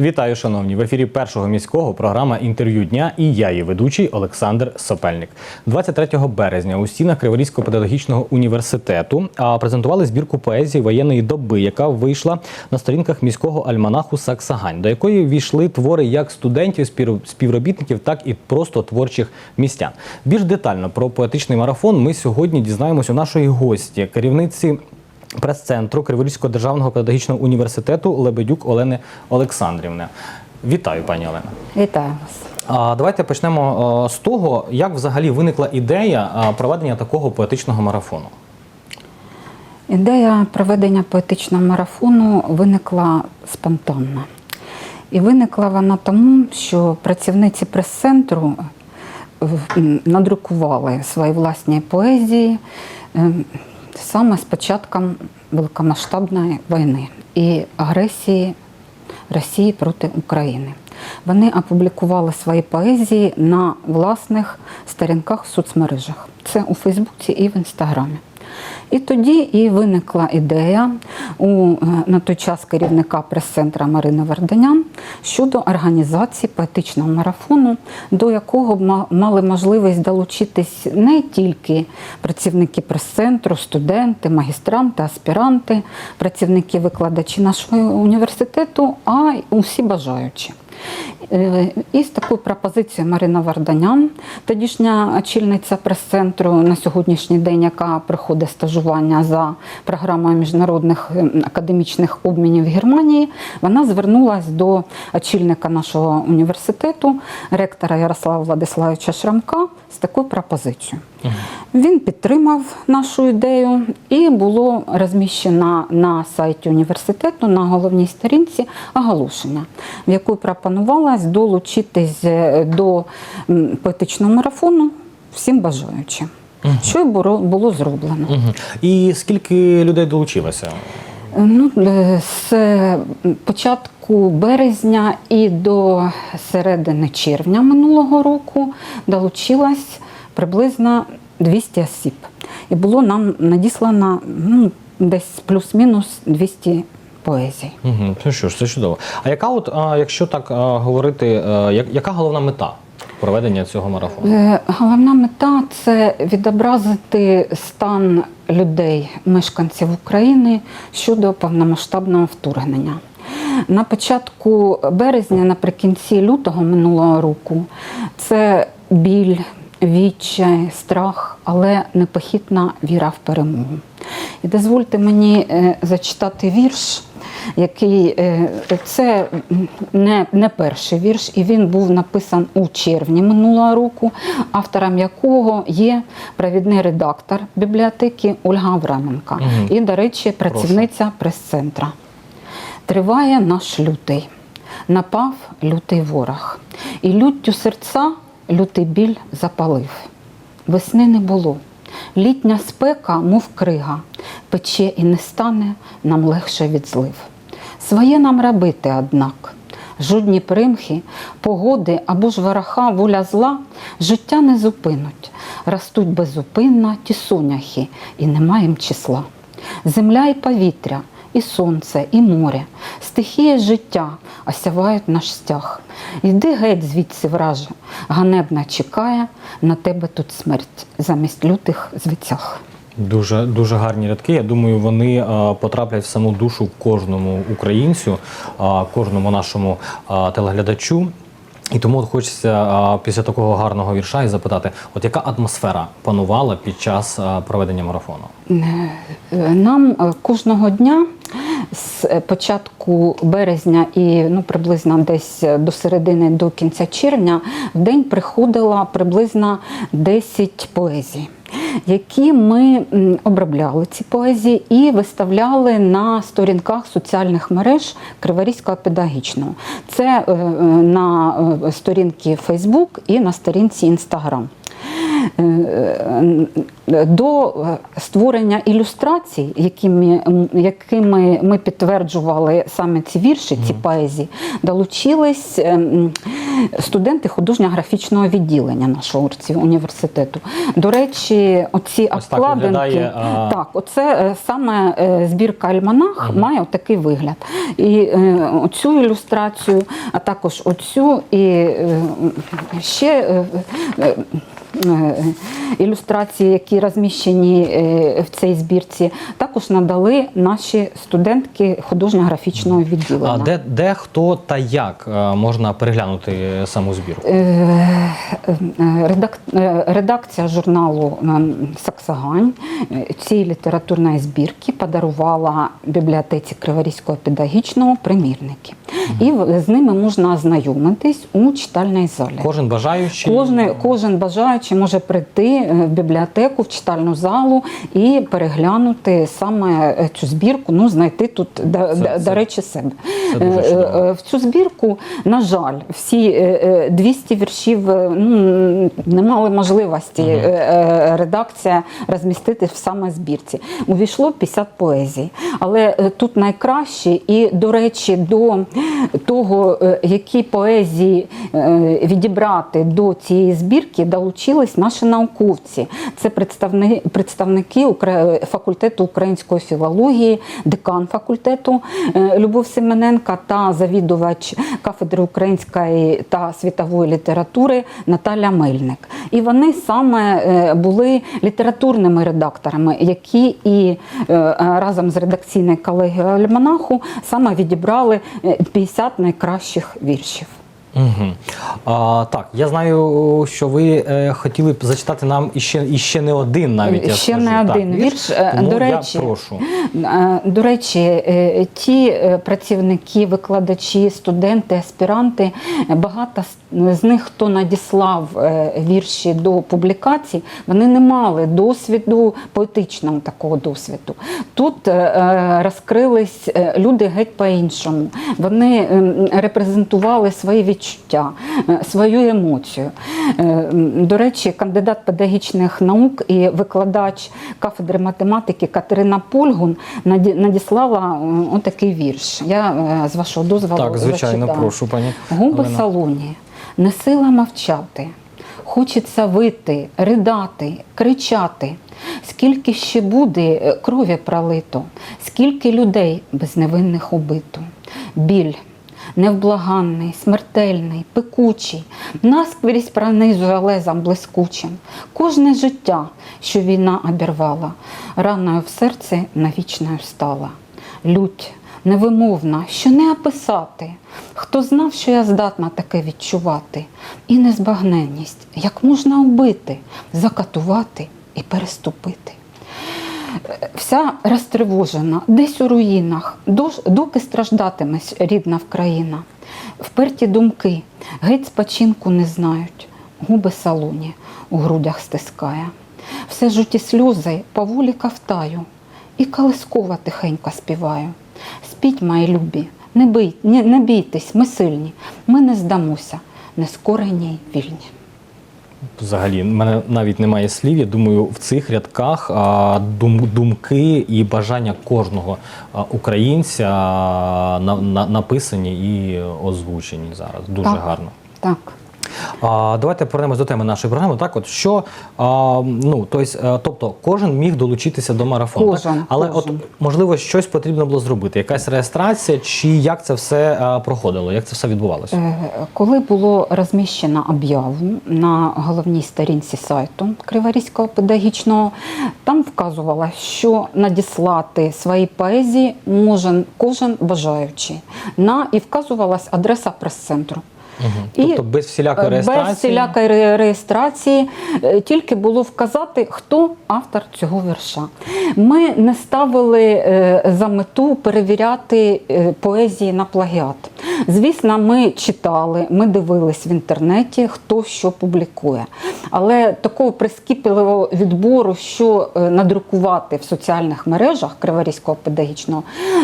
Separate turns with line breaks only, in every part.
Вітаю, шановні! В ефірі першого міського програма інтерв'ю дня і я, її ведучий Олександр Сопельник. 23 березня у стінах Криворізького педагогічного університету презентували збірку поезії воєнної доби, яка вийшла на сторінках міського альманаху Саксагань, до якої війшли твори як студентів, спів- співробітників, так і просто творчих містян. Більш детально про поетичний марафон ми сьогодні дізнаємося у нашої гості, керівниці прес-центру Криворізького державного педагогічного університету Лебедюк Олени Олександрівни. Вітаю, пані Олена.
Вітаю вас.
Давайте почнемо з того, як взагалі виникла ідея проведення такого поетичного марафону.
Ідея проведення поетичного марафону виникла спонтанно. І виникла вона тому, що працівниці прес-центру е, надрукували свої власні поезії е, саме з початком великомасштабної війни і агресії Росії проти України. Вони опублікували свої поезії на власних сторінках в соцмережах. Це у Фейсбуці і в Інстаграмі. І тоді і виникла ідея у е, на той час керівника прес-центра Марини Варданян щодо організації поетичного марафону, до якого мали можливість долучитись не тільки працівники прес-центру, студенти, магістранти, аспіранти, працівники викладачі нашого університету, а й усі бажаючі. Е, І з такою пропозицією Марина Варданян, тодішня очільниця прес-центру на сьогоднішній день, яка проходить стажування за програмою міжнародних е, академічних обмінів Германії, вона звернулася до очільника нашого університету, ректора Ярослава Владиславовича Шрамка, з такою пропозицією. Він підтримав нашу ідею і було розміщено на сайті університету на головній сторінці оголошення, в яку пропонувалось долучитись е, до поетичного марафону всім бажаючим. Що й було, було зроблено.
Угу. І скільки людей долучилося?
Ну, е, з початку березня і до середини червня минулого року долучилось приблизно 200 осіб. І було нам надіслано ну, десь плюс-мінус 200 поезій.
Угу. Ну що ж, це чудово. А яка, от, якщо так говорити, е, яка головна мета проведення цього марафону?
Е, Головна мета це відобразити стан людей, мешканців України щодо повномасштабного вторгнення. На початку березня, наприкінці лютого минулого року, це біль, відчай, страх, але непохитна віра в перемогу. І дозвольте мені е, зачитати вірш, який е, це не, не перший вірш, і він був написан у червні минулого року, автором якого є провідний редактор бібліотеки Ольга Авраменка.
Мгм.
І, до речі, працівниця прес-центра. Триває наш лютий, напав лютий ворог, і люттю серця лютий біль запалив. Весни не було. Літня спека, мов крига, пече і не стане нам легше від злив. Своє нам робити, однак, жодні примхи, погоди або ж вараха, воля зла життя не зупинуть. Ростуть безупинно ті соняхи, і немає їм числа. Земля і повітря, і сонце, і море, стихії життя осявають наш стяг. Йди геть звідси, враже, ганебна чекає на тебе тут смерть замість лютих звитяг.
Дуже дуже гарні рядки. Я думаю, вони е, потраплять в саму душу кожному українцю, е, кожному нашому е, телеглядачу. І тому от хочеться а, після такого гарного вірша і запитати: от яка атмосфера панувала під час а, проведення марафону?
Е, Нам е, кожного дня з е, початку березня і ну, приблизно десь до середини до кінця червня в день приходило приблизно 10 поезій. Які ми обробляли ці поезії і виставляли на сторінках соціальних мереж Криворізького педагогічного. Це е, е, на е, сторінці Facebook і на сторінці Instagram. Е, До е, створення ілюстрацій, якими, якими ми підтверджували саме ці вірші, ці поезії, долучились е, студенти художньо-графічного відділення нашого університету. До речі, оці
Ось так
обкладинки,
а-
так, оце е, саме е, збірка Альманах має такий вигляд. І е, оцю ілюстрацію, а також оцю і е, ще е, е, е, ілюстрації, які розміщені е, в цій збірці, також надали наші студентки художньо-графічного відділення.
А де, де хто та як е, можна переглянути саму збірку?
Е, е, редак- е, Редакція журналу Саксагань е, цієї літературної збірки подарувала бібліотеці Криворізького педагогічного примірники. І з ними можна ознайомитись у читальній залі.
Кожен бажаючий
Кожен, кожен бажаючий може прийти е, в бібліотеку, в читальну залу і переглянути саме е, цю збірку, ну знайти тут, до,
Це-
до,
це-
речі, себе.
це
Е, В цю збірку, на жаль, всі е, е, 200 віршів ну, не мали можливості е, редакція розмістити в саме збірці. Увійшло 50 поезій. Але тут найкраще, і, до речі, до того, які поезії відібрати до цієї збірки, долучились наші науковці. Це представни- представники факультету української філології, декан факультету е, Любов Семененка та завідувач кафедри української та світової літератури Наталя Мельник. І вони саме е, були літературними редакторами, які і е, разом з редакційною колегією Альманаху саме відібрали е, 50 найкращих віршів.
Угу. А, так, я знаю, що ви е, хотіли б зачитати нам іще, іще не один навіть. я
Ще
скажу.
не
Так,
один вірш. Е,
Тому
До
я
речі,
прошу.
Е, До речі, е, ті е, працівники, викладачі, студенти, аспіранти, е, багато з- них, хто надіслав е, вірші до публікацій, вони не мали досвіду, поетичного такого досвіду. Тут е, е, розкрились е, люди геть по-іншому. Вони ем, репрезентували свої відчуття, е, свою емоцію. Е, До речі, кандидат педагогічних наук і викладач кафедри математики Катерина Польгун надіслала е, отакий вірш. Я з вашого дозволу
Так, звичайно,
зачитаю.
прошу, пані.
Губи
Олено.
салоні, не сила мовчати. Хочеться вити, ридати, кричати. Скільки ще буде крові пролито, скільки людей безневинних убито. Біль невблаганний, смертельний, пекучий, насквозь пронизує лезом блискучим. Кожне життя, що війна обірвала, раною в серці навічною стала. Лють невимовна, що не описати. Хто знав, що я здатна таке відчувати, і незбагненність, як можна убити, закатувати і переступити. Вся розтривожена, десь у руїнах, доки страждатиме рідна Вкраїна. Вперті думки, геть спочинку не знають, губи салоні у грудях стискає. Все жуті сльози поволі кавтаю, і колискова тихенько співаю. Спіть, мої любі, не, бий, не, не бійтесь, ми сильні, ми не здамося, нескорені й вільні.
Взагалі, в мене навіть немає слів. Я думаю, в цих рядках думки і бажання кожного українця на, на, написані і озвучені зараз. Дуже
Так.
гарно.
Так.
А, давайте повернемось до теми нашої програми. Так, от що а, ну тобто, е, тобто кожен міг долучитися до марафону.
Кожен,
так? Але
кожен.
от можливо щось потрібно було зробити, якась реєстрація, чи як це все а, проходило, як це все відбувалося?
Е, Коли було розміщено об'яву на головній сторінці сайту Криворізького педагогічного, там вказувалося, що надіслати свої поезії може кожен бажаючий. На, і вказувалась адреса прес-центру.
Угу. Тобто без всілякої реєстрації?
Без всілякої реєстрації, е, тільки було вказати, хто автор цього вірша. Ми не ставили е, за мету перевіряти е, поезії на плагіат. Звісно, ми читали, ми дивились в інтернеті, хто що публікує. Але такого прискіпливого відбору, що надрукувати в соціальних мережах Криворізького педагогічного,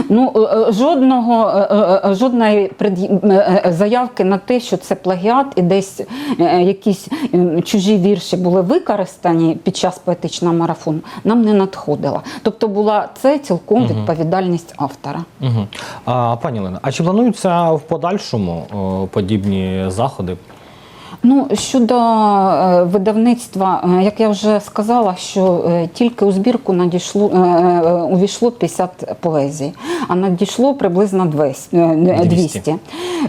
ну жодного жодної заявки на те, що це плагіат і десь е, якісь ем, чужі вірші були використані під час поетичного марафону, нам не надходило. Тобто була це цілком відповідальність автора.
Угу. А, пані Лена, а чи плануються в подальшому подібні заходи?
Ну щодо е, видавництва, е, як я вже сказала, що е, тільки у збірку надійшло увійшло 50 поезій, а надійшло приблизно 200. е,
200.
200.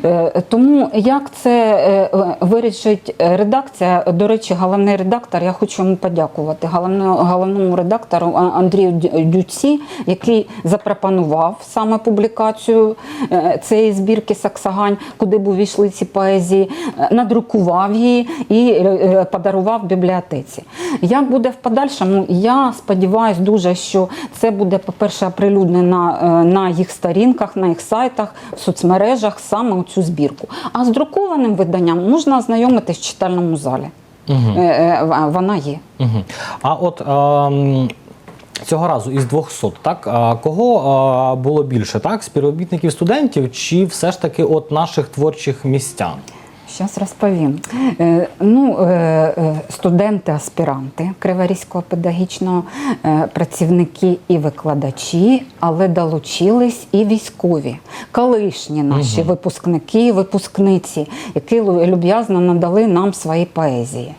Е, Тому як це вирішить редакція, до речі, головний редактор, я хочу йому подякувати головному, редактору Андрію Дюці, який запропонував саме публікацію цієї збірки Саксагань, куди б увійшли ці поезії, е, надрукував її і е, е, подарував бібліотеці. Як буде в подальшому? Я сподіваюся дуже, що це буде, по-перше, оприлюднено е, на їх сторінках, на їх сайтах, в соцмережах саме у цю збірку. А з друкованим виданням можна ознайомитись в читальному залі. Е, е, Вона є.
Угу. А от ем, цього разу із 200, так а, кого а, було більше? Так, співробітників студентів, чи все ж таки от наших творчих містян?
Зараз розповім. Е, Ну, е, е, студенти, аспіранти Криворізького педагогічного, працівники і викладачі, але долучились і військові, колишні наші випускники і випускниці, які люб'язно надали нам свої поезії.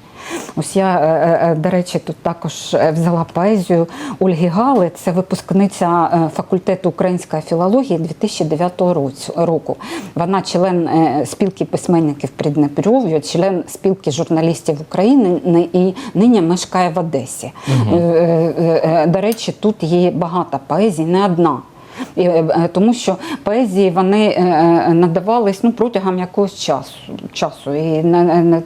Ось я, е, е, до речі, тут також е, взяла поезію Ольги Гали, це випускниця е, факультету української філології 2009 році- року. Вона член е, спілки письменників Приднепров'я, член спілки журналістів України ни- і нині мешкає в Одесі. Е, е, е, До речі, тут є багато поезій, не одна. І, е, е, Тому що поезії вони е, надавались ну, протягом якогось часу. часу. І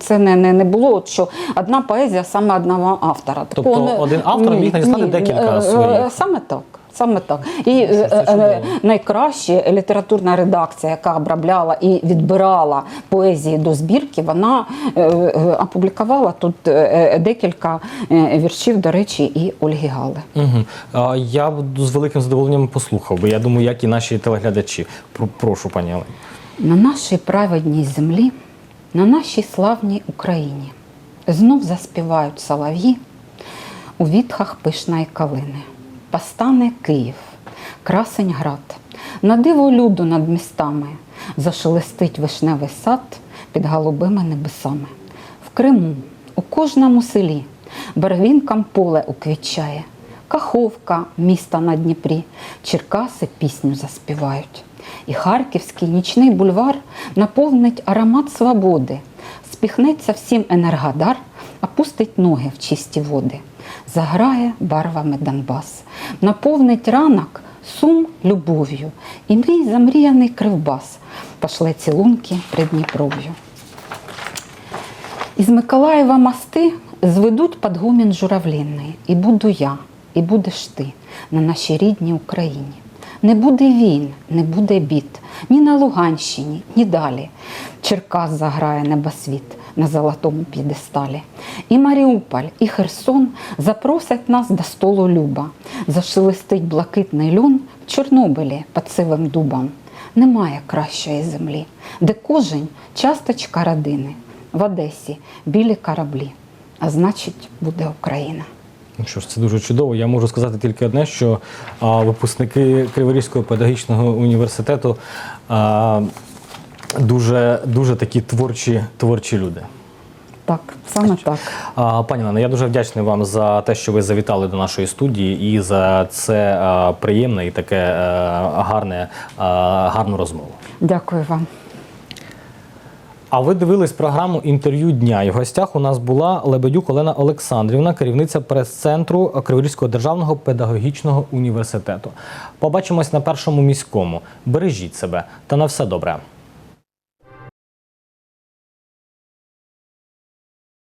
це не, не, не було, от що одна поезія саме одного автора.
Тобто
Такого
один автор міг надіслати декілька своїх?
Саме так. Саме так. І
Ну,
е, е, найкраще літературна редакція, яка обробляла і відбирала поезії до збірки, вона е, е, опублікувала тут е, е, декілька е, віршів, до речі, і Ольги Гали.
Угу. А, я б з великим задоволенням послухав, бо я думаю, як і наші телеглядачі. Про- Прошу, пані Олені.
На нашій праведній землі, на нашій славній Україні знов заспівають солов'ї у вітхах пишної калини. Постане Київ, красень град, на диво люду над містами зашелестить вишневий сад під голубими небесами. В Криму, у кожному селі, барвінкам поле уквічає, Каховка, міста на Дніпрі, Черкаси пісню заспівають. І Харківський нічний бульвар наповнить аромат свободи, спіхнеться всім енергодар, опустить ноги в чисті води, заграє барвами Донбас, наповнить ранок сум любов'ю, і мій замріяний кривбас пошле цілунки Придніпров'ю. Із Миколаєва мости зведуть під гомін журавлінний, і буду я, і будеш ти на нашій рідній Україні. Не буде війн, не буде бід, ні на Луганщині, ні далі. Черкас заграє небосвіт на золотому п'єдесталі. І Маріуполь, і Херсон запросять нас до столу люба. Зашелестить блакитний люн в Чорнобилі під сивим дубом. Немає кращої землі, де кожен часточка родини. В Одесі білі кораблі, а значить, буде Україна.
Ну що ж, це дуже чудово. Я можу сказати тільки одне, що а, випускники Криворізького педагогічного університету а, дуже, дуже такі творчі, творчі люди.
Так, саме так.
Пані Лена, я дуже вдячний вам за те, що ви завітали до нашої студії і за це приємне і таке е, гарне, гарну розмову.
Дякую вам.
А ви дивились програму інтерв'ю дня. І в гостях у нас була Лебедюк Олена Олександрівна, керівниця прес-центру Криворізького державного педагогічного університету. Побачимось на першому міському. Бережіть себе та на все добре.